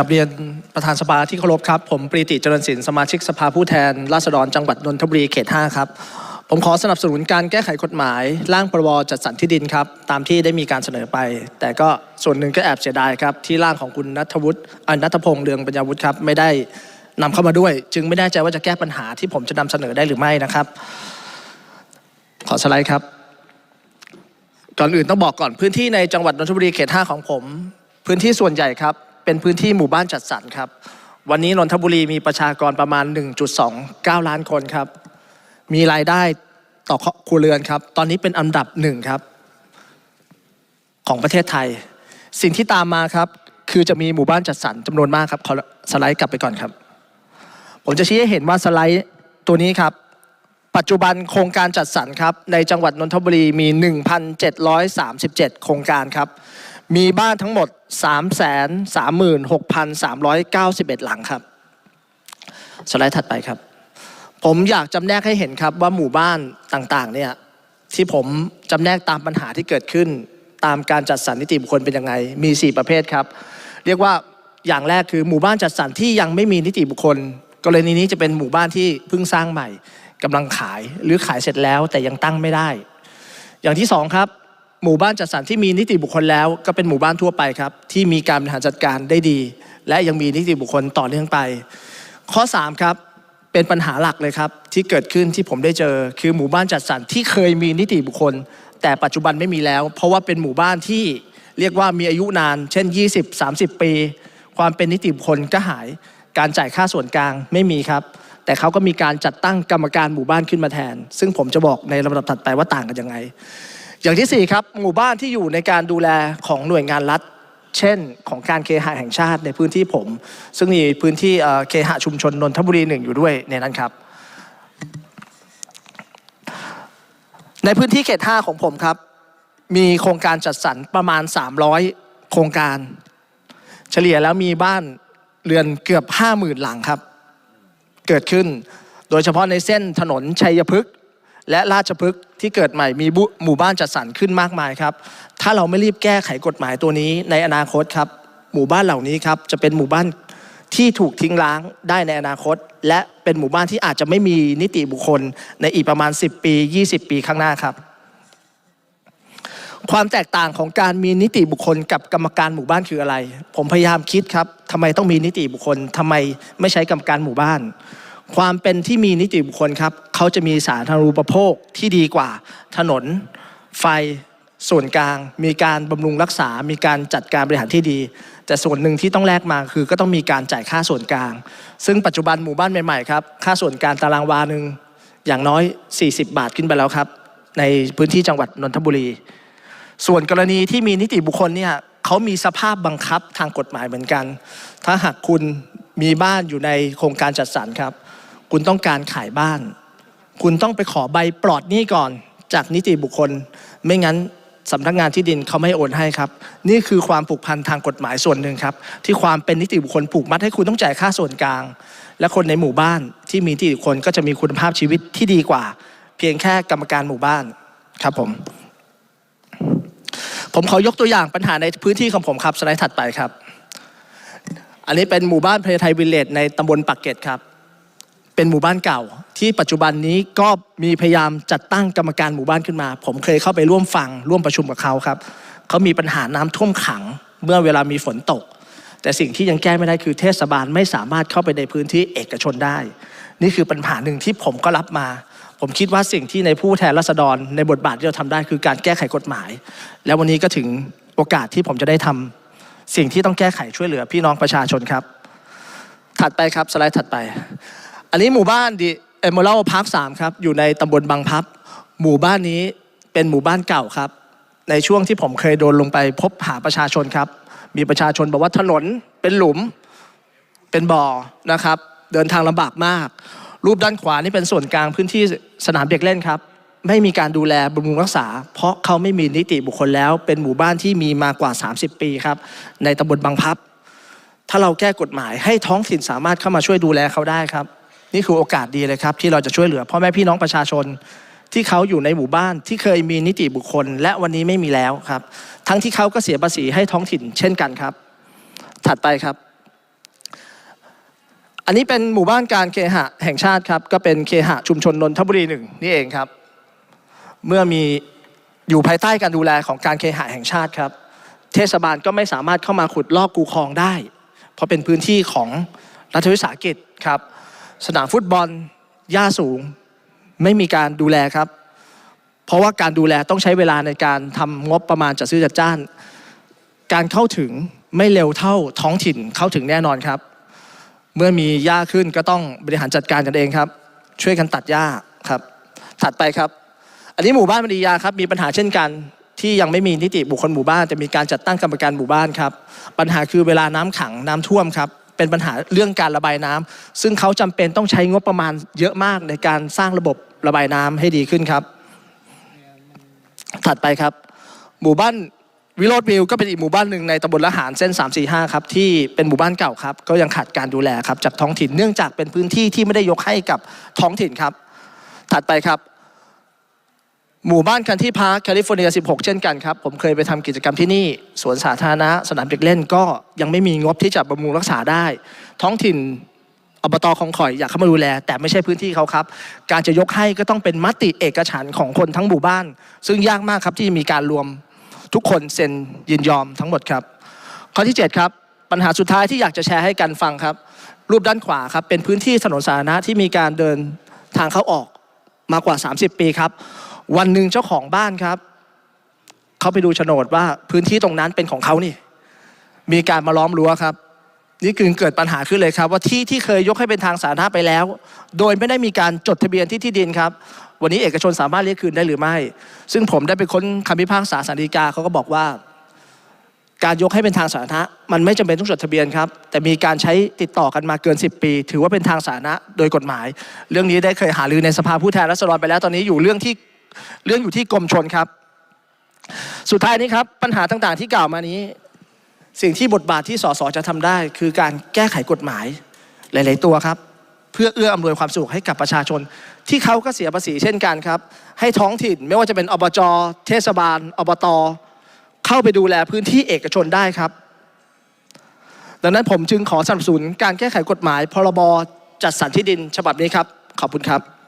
กับเรียนประธานสภาที่เคารพครับ ผมปรีติเจริญศิลป์สมาชิกสภาผู้แทน ราษฎรจังหวัดนนทบุรีเขต 5 ครับ ผมขอสนับสนุนการแก้ไขกฎหมาย ร่างพรบจัดสรรที่ดินครับ ตามที่ได้มีการเสนอไป แต่ก็ส่วนหนึ่งก็แอบเสียดายครับ ที่ร่างของคุณนัทวุฒิอ่านัทพงษ์เรืองปัญญาวุฒิครับ ไม่ได้นำเข้ามาด้วย จึงไม่แน่ใจว่าจะแก้ปัญหาที่ผมจะนำเสนอได้หรือไม่นะครับ ขอสไลด์ครับก่อนอื่นต้องบอกก่อนพื้นที่ในจังหวัดนนทบุรีเขต 5 ของผม พื้นที่ส่วนใหญ่ครับ เป็นพื้นที่หมู่บ้านจัดสรรครับ วันนี้นนทบุรีมีประชากรประมาณ 1.29 ล้านคนครับ มีรายได้ต่อครัวเรือนครับ ตอนนี้เป็นอันดับหนึ่งครับ ของประเทศไทย สิ่งที่ตามมาครับ คือจะมีหมู่บ้านจัดสรรจำนวนมากครับขอสไลด์กลับไปก่อนครับ ผมจะชี้ให้เห็นว่าสไลด์ตัวนี้ครับปัจจุบันโครงการจัดสรรครับในจังหวัดนนทบุรีมี 1,737 โครงการครับ มีบ้านทั้งหมด 336,391 หลังครับ สไลด์ถัดไปครับ ผมอยากจำแนกให้เห็นครับว่าหมู่บ้านต่างๆเนี่ยที่ผมจำแนกตามปัญหาที่เกิดขึ้น ตามการจัดสรรนิติบุคคลเป็นยังไง มี 4 ประเภทครับ เรียกว่าอย่างแรกคือหมู่บ้านจัดสรรที่ยังไม่มีนิติบุคคล กรณีนี้จะเป็นหมู่บ้านที่เพิ่งสร้างใหม่กำลังขายหรือขายเสร็จแล้วแต่ยังตั้งไม่ได้ อย่างที่สองครับ หมู่บ้านจัดสรรที่มีนิติบุคคลแล้ว ก็เป็นหมู่บ้านทั่วไปครับ ที่มีการบริหารจัดการได้ดี และยังมีนิติบุคคลต่อเนื่องไป ข้อ 3 ครับเป็นปัญหาหลักเลยครับที่เกิดขึ้นที่ผมได้เจอ คือหมู่บ้านจัดสรรที่เคยมีนิติบุคคล แต่ปัจจุบันไม่มีแล้ว เพราะว่าเป็นหมู่บ้านที่เรียกว่ามีอายุนาน เช่น 20-30 ปี ความเป็นนิติบุคคลก็หาย การจ่ายค่าส่วนกลางไม่มีครับ แต่เขาก็มีการจัดตั้งกรรมการหมู่บ้านขึ้นมาแทน ซึ่งผมจะบอกในลำดับถัดไปว่าต่างกันยังไง อย่างที่ 4 ครับ หมู่บ้านที่อยู่ในการดูแลของหน่วยงานรัฐ เช่น ของการเคหะแห่งชาติในพื้นที่ผม ซึ่งมีพื้นที่เคหะชุมชนนนทบุรีหนึ่งอยู่ด้วยในนั้นครับ ในพื้นที่เขต 5 ของผมครับ มีโครงการจัดสรรประมาณ 300 โครงการ เฉลี่ยแล้วมีบ้านเรือนเกือบ 50,000 หลังครับ เกิดขึ้นโดยเฉพาะในเส้นถนนชัยพฤกษ์ และราชพฤกษ์ที่เกิดใหม่มีหมู่บ้านจัดสรรขึ้นมากมายครับ ถ้าเราไม่รีบแก้ไขกฎหมายตัวนี้ในอนาคตครับ หมู่บ้านเหล่านี้ครับจะเป็นหมู่บ้านที่ถูกทิ้งร้างได้ในอนาคต และเป็นหมู่บ้านที่อาจจะไม่มีนิติบุคคลในอีกประมาณ 10 ปี 20 ปีข้างหน้าครับ ความแตกต่างของการมีนิติบุคคลกับกรรมการหมู่บ้านคืออะไร ผมพยายามคิดครับทำไมต้องมีนิติบุคคลทำไมไม่ใช้กรรมการหมู่บ้าน ความเป็นที่มีนิติบุคคลครับเขาจะมีสาธารณูปโภคที่ดีกว่าถนน ไฟส่วนกลาง มีการบำรุงรักษา มีการจัดการบริหารที่ดี แต่ส่วนหนึ่งที่ต้องแลกมาคือก็ต้องมีการจ่ายค่าส่วนกลาง ซึ่งปัจจุบันหมู่บ้านใหม่ๆครับค่าส่วนกลางตารางวาหนึ่งอย่างน้อย 40 บาทขึ้นไปแล้วครับ ในพื้นที่จังหวัดนนทบุรี ส่วนกรณีที่มีนิติบุคคลเนี่ยเขามีสภาพบังคับทางกฎหมายเหมือนกัน ถ้าหากคุณมีบ้านอยู่ในโครงการจัดสรรครับ คุณต้องการขายบ้าน คุณต้องไปขอใบปลอดหนี้ก่อน จากนิติบุคคล ไม่งั้นสำนักงานที่ดินเขาไม่โอนให้ครับ นี่คือความผูกพันทางกฎหมายส่วนหนึ่งครับ ที่ความเป็นนิติบุคคลผูกมัดให้คุณต้องจ่ายค่าส่วนกลาง และคนในหมู่บ้านที่มีนิติบุคคลก็จะมีคุณภาพชีวิตที่ดีกว่า เพียงแค่กรรมการหมู่บ้านครับผม ผมขอยกตัวอย่างปัญหาในพื้นที่ของผมครับสไลด์ถัดไปครับ อันนี้เป็นหมู่บ้านเพลไทยวิลเลจในตำบลปักเกร็ดครับ เป็นหมู่บ้านเก่า ที่ปัจจุบันนี้ก็มีพยายามจัดตั้งกรรมการหมู่บ้านขึ้นมา ผมเคยเข้าไปร่วมฟังร่วมประชุมกับเขาครับเขามีปัญหาน้ำท่วมขัง เมื่อเวลามีฝนตก แต่สิ่งที่ยังแก้ไม่ได้คือเทศบาลไม่สามารถเข้าไปในพื้นที่เอกชนได้ นี่คือปัญหาหนึ่งที่ผมก็รับมา ผมคิดว่าสิ่งที่ในผู้แทนราษฎรในบทบาทที่เราทำได้คือการแก้ไขกฎหมาย แล้ววันนี้ก็ถึงโอกาสที่ผมจะได้ทำสิ่งที่ต้องแก้ไขช่วยเหลือพี่น้องประชาชนครับ ถัดไปครับสไลด์ถัดไป อันนี้หมู่บ้านดิเอมอรัลพาร์คสามครับอยู่ในตำบลบางพับ หมู่บ้านนี้เป็นหมู่บ้านเก่าครับ ในช่วงที่ผมเคยโดนลงไปพบหาประชาชนครับ มีประชาชนบอกว่าถนนเป็นหลุมเป็นบ่อนะครับ เดินทางลำบากมาก รูปด้านขวานี่เป็นส่วนกลางพื้นที่สนามเด็กเล่นครับ ไม่มีการดูแลบำรุงรักษา เพราะเขาไม่มีนิติบุคคลแล้ว เป็นหมู่บ้านที่มีมากว่า 30 ปีครับ ในตำบลบางพับ ถ้าเราแก้กฎหมายให้ท้องถิ่นสามารถเข้ามาช่วยดูแลเขาได้ครับ นี่คือโอกาสดีเลยครับ ที่เราจะช่วยเหลือพ่อแม่พี่น้องประชาชนที่เขาอยู่ในหมู่บ้านที่เคยมีนิติบุคคล และวันนี้ไม่มีแล้วครับ ทั้งที่เขาก็เสียภาษีให้ท้องถิ่นเช่นกันครับ ถัดไปครับ อันนี้เป็นหมู่บ้านการเคหะแห่งชาติครับ ก็เป็นเคหะชุมชนนนทบุรีหนึ่งนี่เองครับ เมื่อมีอยู่ภายใต้การดูแลของการเคหะแห่งชาติครับ เทศบาลก็ไม่สามารถเข้ามาขุดลอกคูคลองได้ เพราะเป็นพื้นที่ของรัฐวิสาหกิจครับ สนามฟุตบอลหญ้าสูง ไม่มีการดูแลครับ เพราะว่าการดูแลต้องใช้เวลาในการทำงบประมาณจัดซื้อจัดจ้างการเข้าถึงไม่เร็วเท่าท้องถิ่นเข้าถึงแน่นอนครับ เมื่อมีหญ้าขึ้นก็ต้องบริหารจัดการกันเองครับ ช่วยกันตัดหญ้าครับถัดไปครับ อันนี้หมู่บ้านมณียาครับมีปัญหาเช่นกันที่ยังไม่มีนิติบุคคลหมู่บ้านแต่มีการจัดตั้งกรรมการหมู่บ้านครับ ปัญหาคือเวลาน้ำขังน้ำท่วมครับ เป็นปัญหาเรื่องการระบายน้ำซึ่งเขาจำเป็นต้องใช้งบประมาณเยอะมากในการสร้างระบบระบายน้ำให้ดีขึ้นครับ ถัดไปครับ หมู่บ้านวิโรธวิวก็เป็นอีกหมู่บ้านหนึ่งในตำบลละหารเส้น 345 ครับ ที่เป็นหมู่บ้านเก่าครับ ก็ยังขาดการดูแลครับจากท้องถิ่นเนื่องจากเป็นพื้นที่ที่ไม่ได้ยกให้กับท้องถิ่นครับ ถัดไปครับ หมู่บ้านคันที่พาร์คแคลิฟอร์เนีย 16 เช่นกันครับ ผมเคยไปทำกิจกรรมที่นี่ สวนสาธารณะ สนามเด็กเล่นก็ยังไม่มีงบที่จะบำรุงรักษาได้ ท้องถิ่นอบตคลองข่อยอยากเข้ามาดูแล แต่ไม่ใช่พื้นที่เขาครับ การจะยกให้ก็ต้องเป็นมติเอกฉันของคนทั้งหมู่บ้าน ซึ่งยากมากครับที่มีการรวมทุกคนเซ็นยินยอมทั้งหมดครับ ข้อที่ 7 ครับ ปัญหาสุดท้ายที่อยากจะแชร์ให้กันฟังครับ รูปด้านขวาครับเป็นพื้นที่ถนนสาธารณะที่มีการเดินทางเข้าออกมากว่า 30 ปีครับ วันหนึ่งเจ้าของบ้านครับ เขาไปดูโฉนดว่าพื้นที่ตรงนั้นเป็นของเขานี่ มีการมาล้อมรั้วครับ นี่คือเกิดปัญหาขึ้นเลยครับ ว่าที่ที่เคยยกให้เป็นทางสาธารณะไปแล้ว โดยไม่ได้มีการจดทะเบียนที่ที่ดินครับ วันนี้เอกชนสามารถเรียกคืนได้หรือไม่ ซึ่งผมได้ไปค้นคำพิพากษาสารดีกาเขาก็บอกว่า การยกให้เป็นทางสาธารณะมันไม่จำเป็นต้องจดทะเบียนครับ แต่มีการใช้ติดต่อกันมาเกิน 10 ปี ถือว่าเป็นทางสาธารณะโดยกฎหมาย เรื่องนี้ได้เคยหารือในสภาผู้แทนราษฎรไปแล้วตอนนี้อยู่เรื่องที่ เรื่องอยู่ที่กรมชนครับ สุดท้ายนี้ครับ ปัญหาต่างๆที่กล่าวมานี้ สิ่งที่บทบาทที่สสจะทำได้ คือการแก้ไขกฎหมายหลาย ๆ ตัวครับ เพื่อเอื้ออำนวยความสะดวกให้กับประชาชน ที่เขาก็เสียภาษีเช่นกันครับ ให้ท้องถิ่นไม่ว่าจะเป็นอบจเทศบาล อบต เข้าไปดูแลพื้นที่เอกชนได้ครับดังนั้นผมจึงขอสนับสนุนการแก้ไขกฎหมาย พรบจัดสรรที่ดินฉบับนี้ครับ ขอบคุณครับ